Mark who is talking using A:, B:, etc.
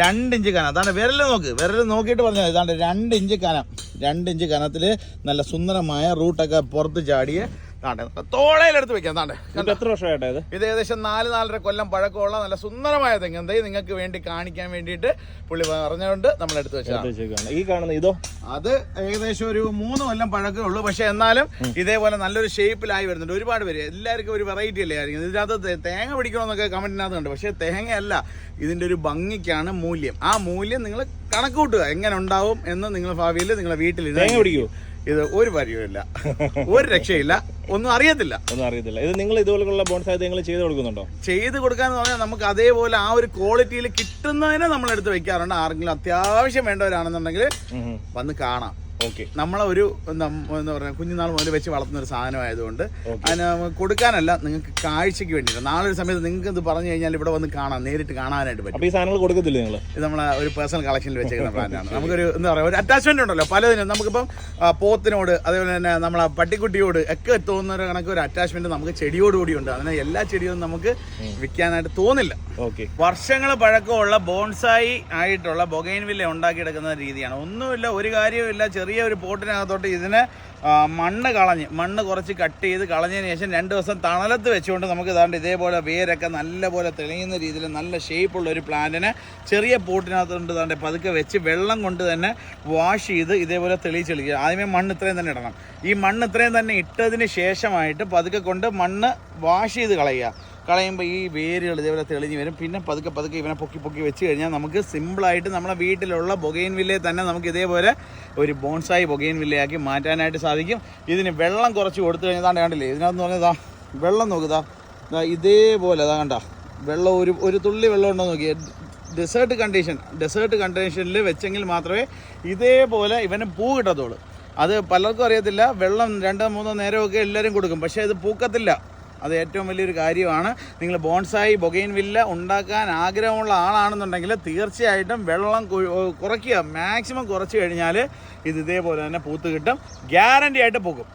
A: രണ്ട് ഇഞ്ച് കനം. അതാണ് വിരൽ നോക്ക്. വിരൽ നോക്കിയിട്ട് പറഞ്ഞാൽ ഇതാണ്ട് രണ്ട് ഇഞ്ച് കനം. രണ്ട് ഇഞ്ച് കനത്തിൽ നല്ല സുന്ദരമായ റൂട്ടൊക്കെ പുറത്ത് ചാടിയ താണ്ടെ തോളയിലെടുത്ത് വെക്കാം താണ്ടെ.
B: എത്ര വർഷമായിട്ട് ഇത്?
A: ഏകദേശം നാല് നാലര കൊല്ലം പഴക്കമുള്ള നല്ല സുന്ദരമായ തെങ്ങ്. തൈ നിങ്ങൾക്ക് വേണ്ടി കാണിക്കാൻ വേണ്ടിയിട്ട് പുള്ളി പറഞ്ഞുകൊണ്ട് നമ്മൾ എടുത്തു വെച്ചതാണ്.
B: വെച്ചാൽ ഈ കാണുന്ന ഇതോ?
A: അത് ഏകദേശം ഒരു മൂന്ന് കൊല്ലം പഴക്കമേ ഉള്ളൂ. പക്ഷെ എന്നാലും ഇതേപോലെ നല്ലൊരു ഷേപ്പിലായി വരുന്നുണ്ട്. ഒരുപാട് പേര്. എല്ലാവർക്കും ഒരു വെറൈറ്റി അല്ലേ ആയിരിക്കും. ഇതിനകത്ത് തേങ്ങ പിടിക്കണമെന്നൊക്കെ കമന്റിനകത്ത് ഉണ്ട് പക്ഷെ തേങ്ങയല്ല ഇതിന്റെ ഒരു ഭംഗിക്കാണ് മൂല്യം. ആ മൂല്യം നിങ്ങൾ കണക്ക് കൂട്ടുക. എങ്ങനെ ഉണ്ടാവും എന്ന് നിങ്ങൾ ഭാവിയിൽ നിങ്ങളെ വീട്ടിൽ
B: തേങ്ങ പിടിക്കുവോ?
A: ഇത് ഒരു പരിചയമില്ല ഒരു രക്ഷയില്ല. ഒന്നും അറിയത്തില്ല.
B: ഒന്നും അറിയത്തില്ല. ഇത് നിങ്ങൾ ഇതുപോലുള്ള ബോൺസായത് നിങ്ങൾ ചെയ്ത് കൊടുക്കുന്നുണ്ടോ?
A: ചെയ്ത് കൊടുക്കാന്ന് പറഞ്ഞാൽ നമുക്ക് അതേപോലെ ആ ഒരു ക്വാളിറ്റിയിൽ കിട്ടുന്നതിനെ നമ്മൾ എടുത്ത് വെക്കാറുണ്ട്. ആരെങ്കിലും അത്യാവശ്യം വേണ്ടവരാണെന്നുണ്ടെങ്കിൽ. വന്ന് കാണാം.
B: ഓക്കെ
A: നമ്മളെ ഒരു എന്താ പറയുക കുഞ്ഞുനാൾ മുതൽ വെച്ച് വളർത്തുന്ന ഒരു സാധനമായതുകൊണ്ട് അതിന് കൊടുക്കാനല്ല നിങ്ങൾക്ക് കാഴ്ചയ്ക്ക് വേണ്ടിയിട്ട്. നാളെ ഒരു സമയത്ത് നിങ്ങൾക്ക് ഇത് പറഞ്ഞു കഴിഞ്ഞാൽ ഇവിടെ വന്ന് കാണാം നേരിട്ട് കാണാനായിട്ട് പറ്റും.
B: ഈ സാധനങ്ങൾ കൊടുക്കത്തില്ല നിങ്ങൾ
A: ഇത് നമ്മളെ ഒരു പേഴ്സണൽ കളക്ഷനിൽ വെച്ചേക്കുന്ന പ്ലാനാണ് നമുക്കൊരു എന്താ പറയുക ഒരു അറ്റാച്ച്മെന്റ് ഉണ്ടല്ലോ. പലതിനും നമുക്കിപ്പം പോത്തിനോട് അതേപോലെ തന്നെ നമ്മളെ പട്ടിക്കുട്ടിയോട് ഒക്കെ തോന്നുന്ന ഒരു കണക്ക് ഒരു അറ്റാച്ച്മെന്റ് നമുക്ക് ചെടിയോട് കൂടി ഉണ്ട്. അതിന് എല്ലാ ചെടിയും നമുക്ക് വിൽക്കാനായിട്ട് തോന്നില്ല.
B: ഓക്കെ
A: വർഷങ്ങൾ പഴക്കമുള്ള ബോൺസായി ആയിട്ടുള്ള ബൊഗൈൻവില്ല ഉണ്ടാക്കിയെടുക്കുന്ന രീതിയാണ്. ഒന്നുമില്ല ഒരു കാര്യവുമില്ല ചെറിയ ഒരു പോട്ടിനകത്തോട്ട് ഇതിനെ മണ്ണ് കളഞ്ഞ് മണ്ണ് കുറച്ച് കട്ട് ചെയ്ത് കളഞ്ഞതിന് ശേഷം രണ്ട് ദിവസം തണലത്ത് വെച്ചുകൊണ്ട് നമുക്ക് ഇതാണ്ട് ഇതേപോലെ വേരൊക്കെ നല്ലപോലെ തെളിയുന്ന രീതിയിൽ നല്ല ഷേപ്പുള്ള ഒരു പ്ലാന്റിനെ ചെറിയ പോട്ടിനകത്തോണ്ട് ഇതാണ്ട് പതുക്കെ വെച്ച് വെള്ളം കൊണ്ട് തന്നെ വാഷ് ചെയ്ത് ഇതേപോലെ തെളിയിച്ചെളിക്കുക ആദ്യമേ മണ്ണ് ഇത്രയും തന്നെ ഇടണം. ഈ മണ്ണ് ഇത്രയും തന്നെ ഇട്ടതിന് ശേഷമായിട്ട് പതുക്കെ കൊണ്ട് മണ്ണ് വാഷ് ചെയ്ത് കളയുക. കളയുമ്പോൾ ഈ വേരുകൾ ഇതേപോലെ തെളിഞ്ഞ് വരും. പിന്നെ പതുക്കെ പതുക്കെ ഇവനെ പൊക്കി പൊക്കി വെച്ച് കഴിഞ്ഞാൽ നമുക്ക് സിമ്പിളായിട്ട് നമ്മുടെ വീട്ടിലുള്ള ബൊഗൈൻ വില്ലയെ തന്നെ നമുക്ക് ഇതേപോലെ ഒരു ബോൺസായി ബൊഗൈൻ വില്ലയാക്കി മാറ്റാനായിട്ട് സാധിക്കും. ഇതിന് വെള്ളം കുറച്ച് കൊടുത്തു കഴിഞ്ഞാൽ കണ്ടില്ലേ? ഇതിനകത്ത് പറഞ്ഞതാ വെള്ളം നോക്കുതാ ഇതേപോലെ അതാ കണ്ട. വെള്ളം ഒരു ഒരു തുള്ളി വെള്ളം ഉണ്ടോ നോക്കിയേ. ഡെസേർട്ട് കണ്ടീഷൻ ഡെസേർട്ട് കണ്ടീഷനിൽ വെച്ചെങ്കിൽ മാത്രമേ ഇതേപോലെ ഇവന് പൂ കിട്ടത്തുള്ളൂ. അത് പലർക്കും അറിയത്തില്ല. വെള്ളം രണ്ടോ മൂന്നോ നേരമൊക്കെ എല്ലാവരും കൊടുക്കും. പക്ഷേ അത് പൂക്കത്തില്ല. അത് ഏറ്റവും വലിയൊരു കാര്യമാണ്. നിങ്ങൾ ബോൺസായി ബൊഗൈൻ വില്ല ഉണ്ടാക്കാൻ ആഗ്രഹമുള്ള ആളാണെന്നുണ്ടെങ്കിൽ തീർച്ചയായിട്ടും വെള്ളം കുറയ്ക്കുക. മാക്സിമം കുറച്ച് കഴിഞ്ഞാൽ ഇത് ഇതേപോലെ തന്നെ പൂത്ത് കിട്ടും. ഗ്യാരണ്ടി ആയിട്ട് പൂക്കും